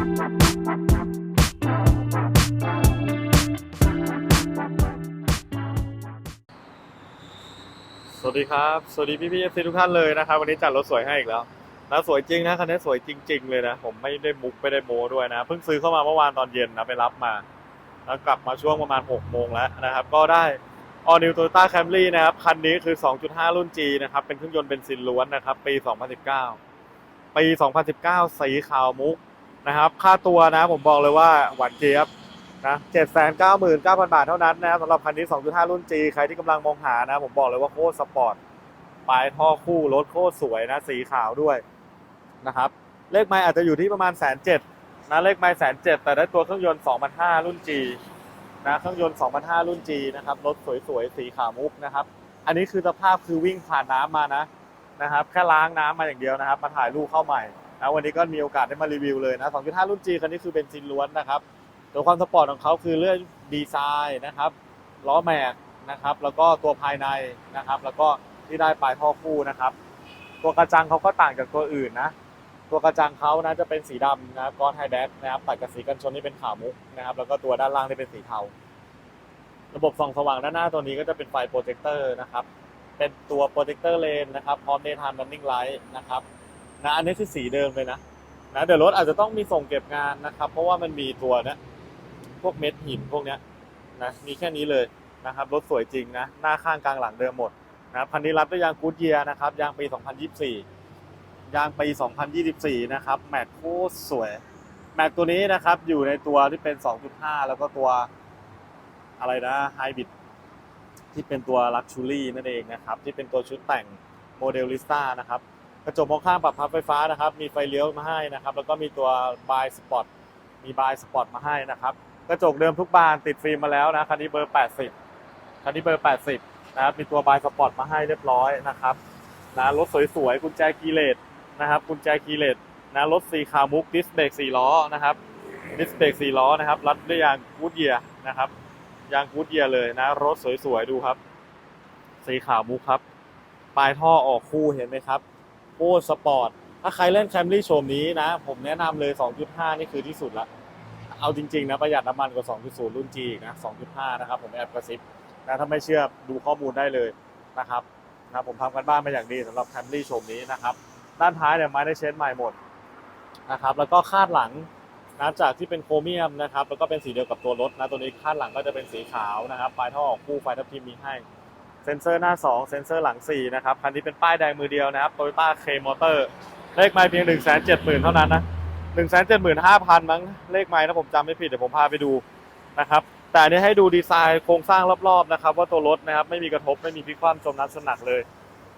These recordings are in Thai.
สวัสดีครับ สวัสดีพี่พี่เอฟซีทุกท่านเลยนะครับ วันนี้จัดรถสวยให้อีกแล้วนะสวยจริงนะคันนี้สวยจริง ๆ เลยนะ ผมไม่ได้มุกไม่ได้โม้ด้วยนะ เพิ่งซื้อเข้ามาเมื่อวานตอนเย็นนะไปรับมาแล้วกลับมาช่วงประมาณ 6 โมงแล้วนะครับ ก็ได้ All New Toyota Camry นะครับ คันนี้คือ 2.5 รุ่น G นะครับ เป็นเครื่องยนต์เบนซินล้วนนะครับ ปี 2019 ปี 2019 สีขาวมุก นะครับ ค่าตัวนะผมบอกเลยว่าหวานเจี๊ยบนะ799,000บาทเท่านั้นนะครับสำหรับคันนี้2.5รุ่น G ใครที่กำลังมองหานะ ผมบอกเลยว่าโคตรสปอร์ตปลายท่อคู่รถโคตรสวยนะ สีขาวด้วยนะครับ เลขไมล์อาจจะอยู่ที่ประมาณแสนเจ็ดนะเลขไมล์แสนเจ็ดแต่ได้ตัวเครื่องยนต์2,500รุ่น G นะเครื่องยนต์2,500รุ่น G นะครับรถสวยๆสีขาวมุกนะครับ อันนี้คือสภาพคือวิ่งผ่านน้ำมานะนะครับ แค่ล้างน้ำมาอย่างเดียวนะครับ มาถ่ายรูปเข้าใหม่ นะวันนี้ก็มีโอกาสได้มารีวิวเลยนะ 2.5 รุ่น G คันนี้คือเบนซินล้วนนะครับตัวความสปอร์ตของเขาคือเรื่องดีไซน์นะครับล้อแม็กนะครับ แล้วก็ตัวภายในนะครับ แล้วก็ที่ได้ปลายท่อคู่นะครับ ตัวกระจังเขาก็ต่างจากตัวอื่นนะ ตัวกระจังเขานะจะเป็นสีดำนะครับก้อนไฮแดกนะครับตัดกับสีกันชนที่เป็นขาวมุกนะครับ แล้วก็ตัวด้านล่างที่เป็นสีเทาระบบส่องสว่างด้านหน้าตัวนี้ก็จะเป็นไฟโปรเจคเตอร์นะครับ เป็นตัวโปรเจคเตอร์เลนนะครับ พร้อม daytime running light นะครับ นะอันนี้คือสีเดิมเลยนะนะเดี๋ยวรถอาจจะต้องมีส่งเก็บงานนะครับ เพราะว่ามันมีตัวเนี้พวกเม็ดหินพวกเนี้ยนะมีแค่นี้เลยนะครับรถสวยจริงนะหน้าข้างกลางหลังเดิมหมดนะครันนี้รับด้วยยางกูดเยียนะครับยางปี 2024 ยางปี 2024 นะครับแม็กโคตรสวย แม็กตัวนี้นะครับอยู่ในตัวที่เป็น 2.5 แล้วก็ตัวอะไรนะไฮบริดที่เป็นตัวลักชูรี่นั่นเองนะครับ ที่เป็นตัวชุดแต่งโมเดลลิสต้านะครับ กระจกมองข้างปรับพับไฟฟ้านะครับ มีไฟเลี้ยวมาให้นะครับ แล้วก็มีตัวบายสปอร์ตมีบายสปอร์ตมาให้นะครับ กระจกเดิมทุกบานติดฟิล์มมาแล้วนะคันนี้เบอร์ 80คันนี้เบอร์ 80 นะครับ มีตัวบายสปอร์ตมาให้เรียบร้อยนะครับนะรถสวยๆกุญแจคีเลสนะครับกุญแจคีเลสนะรถสีขาวมุกดิสเบรก4ล้อนะครับดิสเบรก4ล้อนะครับรัดด้วยยางกูดเยียนะครับยางกูดเยียเลยนะ รถสวยๆดูครับ สีขาวมุกครับ ปลายท่อออกคู่เห็นไหมครับ โคตรสปอร์ต ถ้าใครเล่นแคมรี่โชมนี้นะ ผมแนะนำเลย 2.5 นี่คือที่สุดละ เอาจริง ๆ นะ ประหยัดน้ำมันกว่า 2.0 รุ่น G อีกนะ 2.5 นะครับ ผมแอบกระซิบนะถ้าไม่เชื่อดูข้อมูลได้เลยนะครับนะผมทำกันบ้านมาอย่างดีสำหรับแคมรี่โชมนี้นะครับ ด้านท้ายเนี่ยไม้ได้เช็ดใหม่หมดนะครับ แล้วก็คาดหลังนะจากที่เป็นโครเมียมนะครับ แล้วก็เป็นสีเดียวกับตัวรถนะ ตัวนี้คาดหลังก็จะเป็นสีขาวนะครับ ปลายท่อออกคู่ไฟทับทิมมีให้ เซ็นเซอร์หน้า 2 เซ็นเซอร์หลัง 4 นะครับ คันนี้เป็นป้ายแดงมือเดียวนะครับ Toyota K Motor เลขไมล์เพียง 1 7 0 0 0 0 เท่านั้นนะ 1 7 5 0 0 0 มั้ง เลขไมล์ถ้าผมจำไม่ผิด เดี๋ยวผมพาไปดูนะครับ แต่อันนี้ให้ดูดีไซน์โครงสร้างรอบๆนะครับ ว่าตัวรถนะครับไม่มีกระทบไม่มีพิคว่ำจมน้ำสนักเลย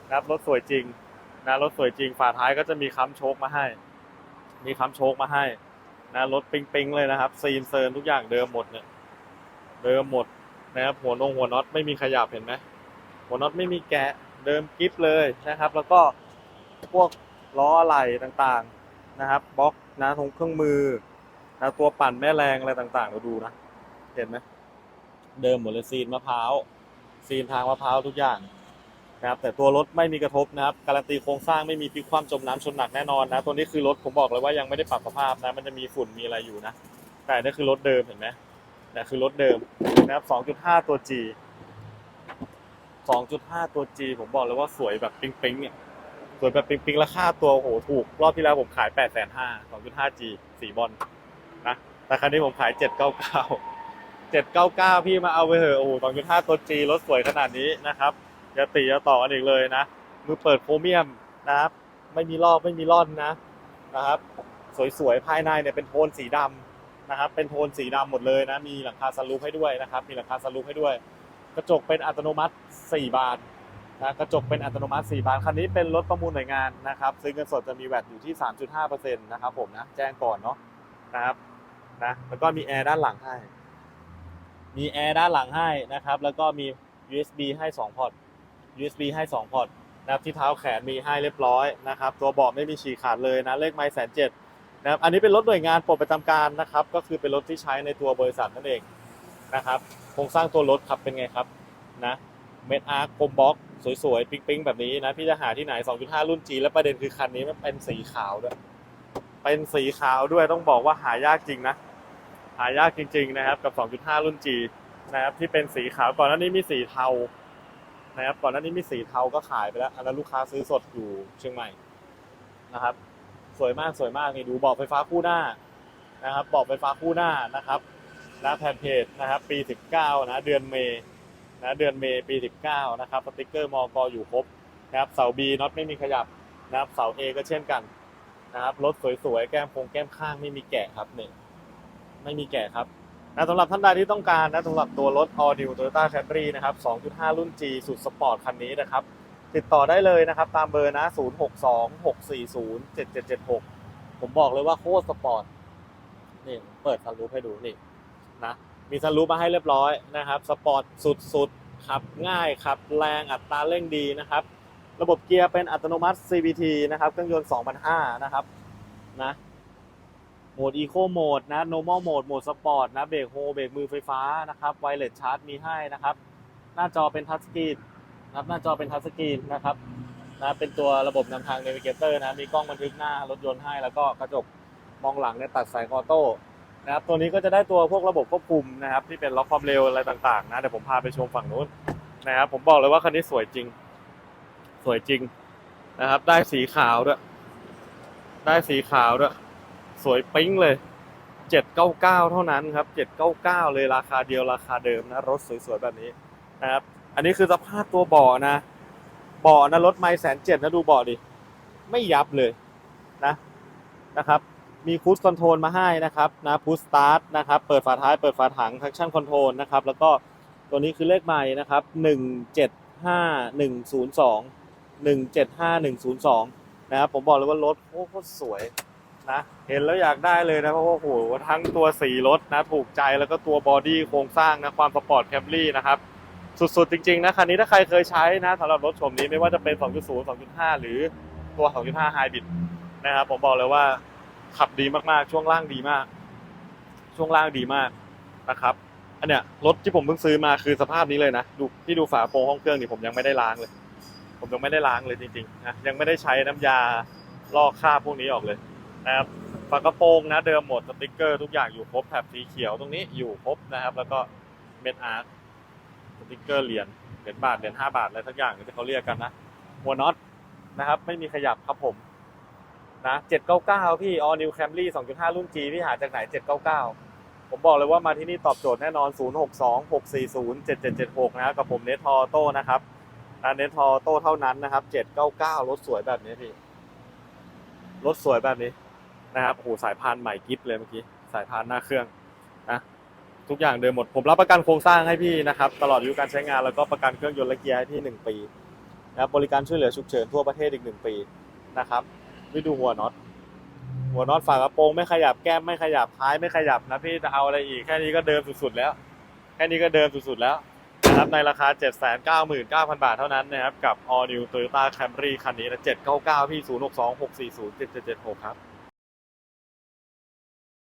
นะครับรถสวยจริงนะรถสวยจริงฝาท้ายก็จะมีค้ำโชคมาให้ มีค้ำโชคมาให้นะรถปิงๆเลยนะครับซีนเซิร์นทุกอย่างเดิมหมดเนี่ยเดิมหมดนะครับหัวนงหัวน็อตไม่มีขยับเห็นไหม หัวน็อตไม่มีแกะเดิมกิฟเลยนะครับ แล้วก็พวกล้ออะไหล่ต่างๆนะครับบล็อกนะตรงเครื่องมือนะตัวปั่นแม่แรงอะไรต่างๆเราดูนะเห็นไหมเดิมหมดเลยซีนมะพร้าวซีนทางมะพร้าวทุกอย่างนะครับแต่ตัวรถไม่มีกระทบนะครับการันตีโครงสร้างไม่มีพลิกคว่ำจมน้ำชนหนักแน่นอนนะตัวนี้คือรถผมบอกเลยว่ายังไม่ได้ปรับสภาพนะมันจะมีฝุ่นมีอะไรอยู่นะแต่นี่คือรถเดิมเห็นไหมนี่คือรถเดิมนะครับ2.5 ตัว G 2.5 ตัว G ผมบอกเลยว่าสวยแบบปิ๊งๆเนี่ย สวยแบบปิ๊งๆราคาตัวโอ้โหถูก รอบที่แล้วผมขาย 8 5 0 0 0 2.5 G สีบอลนะ แต่ครั้นี้ผมขาย 799 799 พี่มาเอาไปเถอะ โอ้โห2.5 ตัว G รถสวยขนาดนี้นะครับอย่าตีอย่าต่อกันอีกเลยนะ มือเปิดโครเมียมนะครับ ไม่มีลอกไม่มีร่อนนะ นะครับ สวยๆ ภายในเนี่ยเป็นโทนสีดำนะครับ เป็นโทนสีดำหมดเลยนะ มีหลังคาสลูปให้ด้วยนะครับ มีหลังคาสลูปให้ด้วย กระจกเป็นอัตโนมัติ 4 บานนะกระจกเป็นอัตโนมัติ 4 บาน คันนี้เป็นรถประมูลหน่วยงานนะครับซื้อเงินสดจะมีแวตอยู่ที่ 3.5%นะครับผมนะแจ้งก่อนเนาะนะครับนะแล้วก็มีแอร์ด้านหลังให้ มีแอร์ด้านหลังให้นะครับ แล้วก็มี USB ให้ 2 พอร์ต USB ให้ 2 พอร์ตนะครับที่เท้าแขนมีให้เรียบร้อยนะครับ ตัวเบาะไม่มีฉีกขาดเลยนะเลขไมล์แสนเจ็ดนะครับอันนี้เป็นรถหน่วยงานปลดประจำการนะครับ ก็คือเป็นรถที่ใช้ในตัวบริษัทนั่นเอง นะครับโครงสร้างตัวรถครับเป็นไงครับนะเม็ดอาร์คคมบล็อกสวยๆ ปิ๊งๆ แบบนี้นะ พี่จะหาที่ไหน 2.5 รุ่น G และประเด็นคือคันนี้มันเป็นสีขาวด้วย เป็นสีขาวด้วยต้องบอกว่าหายากจริงนะ หายากจริง ๆ นะครับ กับ 2.5 รุ่น G นะครับที่เป็นสีขาวก่อนหน้านี้มีสีเทานะครับก่อนหน้านี้มีสีเทาก็ขายไปแล้วอันนั้นลูกค้าซื้อสดอยู่เชียงใหม่นะครับ สวยมากสวยมากนี่ดูบอกไฟฟ้าคู่หน้านะครับบอกไฟฟ้าคู่หน้านะครับ นะแผ่นเพจนะครับปี 19 นะเดือนเมษนะเดือนเมษปี 19 นะครับสติกเกอร์มอกอยู่ครบนะครับเสา B น็อตไม่มีขยับนะครับเสา A ก็เช่นกันนะครับรถสวยๆแก้มโครงแก้มข้างไม่มีแกะครับเนี่ยไม่มีแกะครับนะสำหรับท่านใดที่ต้องการนะสำหรับตัวรถ All New Toyota Camry นะครับ 2.5 รุ่น G สุดสปอร์ตคันนี้นะครับ ติดต่อได้เลยนะครับ ตามเบอร์นะ 0626407776 ผมบอกเลยว่าโคตรสปอร์ตนี่เปิดซันรูปให้ดูนี่ นะมีซันรูปมาให้เรียบร้อยนะครับสปอร์ตสุดๆขับง่ายขับแรงอัตราเร่งดีนะครับระบบเกียร์เป็นอัตโนมัติ CVT นะครับเครื่องยนต์2005นะครับนะโหมด Eco Mode นะ Normal Mode โหมด Sport นะเบรกโฮเบรกมือไฟฟ้านะครับ Wireless Charge มีให้นะครับ หน้าจอเป็นทัชสกรีนนะครับหน้าจอเป็นทัชสกรีนนะครับนะเป็นตัวระบบนำทาง n น v เกเตอร์นะมีกล้องบันทึกหน้ารถยนต์ให้แล้วก็กระจกมองหลังเนี่ยตัดสายออโต้ นะครับตัวนี้ก็จะได้ตัวพวกระบบควบคุมนะครับที่เป็นล็อกความเร็วอะไรต่างๆนะเดี๋ยวผมพาไปชมฝั่งนู้นนะครับผมบอกเลยว่าคันนี้สวยจริง สวยจริงนะครับ ได้สีขาวด้วย ได้สีขาวด้วย สวยปิ๊งเลย799เท่านั้นครับ799เลยราคาเดียวราคาเดิมนะรถสวยๆแบบนี้นะครับ อันนี้คือสภาพตัวเบาะนะเบาะนะรถไม่แสนเจ็ดนะดูเบาะดิไม่ยับเลยนะนะครับ มีคู i คอนโทรลมาให้นะครับนะพุ s สตาร์ทนะครับ เปิดฝาท้าย เปิดฝาถัง traction control นะครับ แล้วก็ตัวนี้คือเลขใหม่นะครับ175102 175102นะครับผมบอกเลยว่ารถโคตรสวยนะเห็นแล้วอยากได้เลยนะเพราะว่าโอ้โหทั้งตัวสีรถนะถูกใจแล้วก็ตัวบอดี้โครงสร้างนะความสปอร์ตแคมรี่นะครับสุดๆ จริง ๆ นะคันนี้ถ้าใครเคยใช้นะสำหรับรถชมนี้ไม่ว่าจะเป็น 2.0 2.5 หรือตัว 2.5 Hybrid นะครับผมบอกเลยว่า ขับดีมากๆ ช่วงล่างดีมาก ช่วงล่างดีมากนะครับ อันเนี้ยรถที่ผมเพิ่งซื้อมาคือสภาพนี้เลยนะดูที่ดูฝาโปรงห้องเครื่องนี่ผมยังไม่ได้ล้างเลย ผมยังไม่ได้ล้างเลยจริงๆนะยังไม่ได้ใช้น้ำยาลอกคราบพวกนี้ออกเลยนะครับฝากระโปรงนะเดิมหมดสติกเกอร์ทุกอย่างอยู่ครบแถบสีเขียวตรงนี้อยู่ครบนะครับ แล้วก็เม็ดอาร์ตสติกเกอร์เหรียญเหรียญบาทเหรียญห้าบาทอะไรสักอย่างที่เขาเรียกกันนะหัวน็อตนะครับ ไม่มีขยับครับผม นะ799 พี่ All New Camry 2.5 รุ่น G พี่หาจากไหน 799 ผมบอกเลยว่ามาที่นี่ตอบโจทย์แน่นอน 062 640 7776 นะครับกับผมเนททอโต้นะครับเนททอโต้เท่านั้นนะครับ 799 รถสวยแบบนี้พี่ รถสวยแบบนี้นะครับโอ้โหสายพานใหม่กิฟเลยเมื่อกี้ สายพานหน้าเครื่องนะทุกอย่างเดิมหมด ผมรับประกันโครงสร้างให้พี่นะครับ ตลอดอายุการใช้งานแล้วก็ประกันเครื่องยนต์และเกียร์ให้พี่ 1 ปีนะครับบริการช่วยเหลือฉุกเฉินทั่วประเทศอีก 1 ปีนะครับ ไม่ดูหัวน็อต หัวน็อตฝากระโปรงไม่ขยับแก้มไม่ขยับท้ายไม่ขยับนะพี่จะเอาอะไรอีกแค่นี้ก็เดิมสุดๆแล้ว แค่นี้ก็เดิมสุดๆแล้วนะครับในราคา 799,000 บาทเท่านั้นนะครับ กับ All New Toyota Camry คันนี้นะ799 พี่ 0626407776 ครับ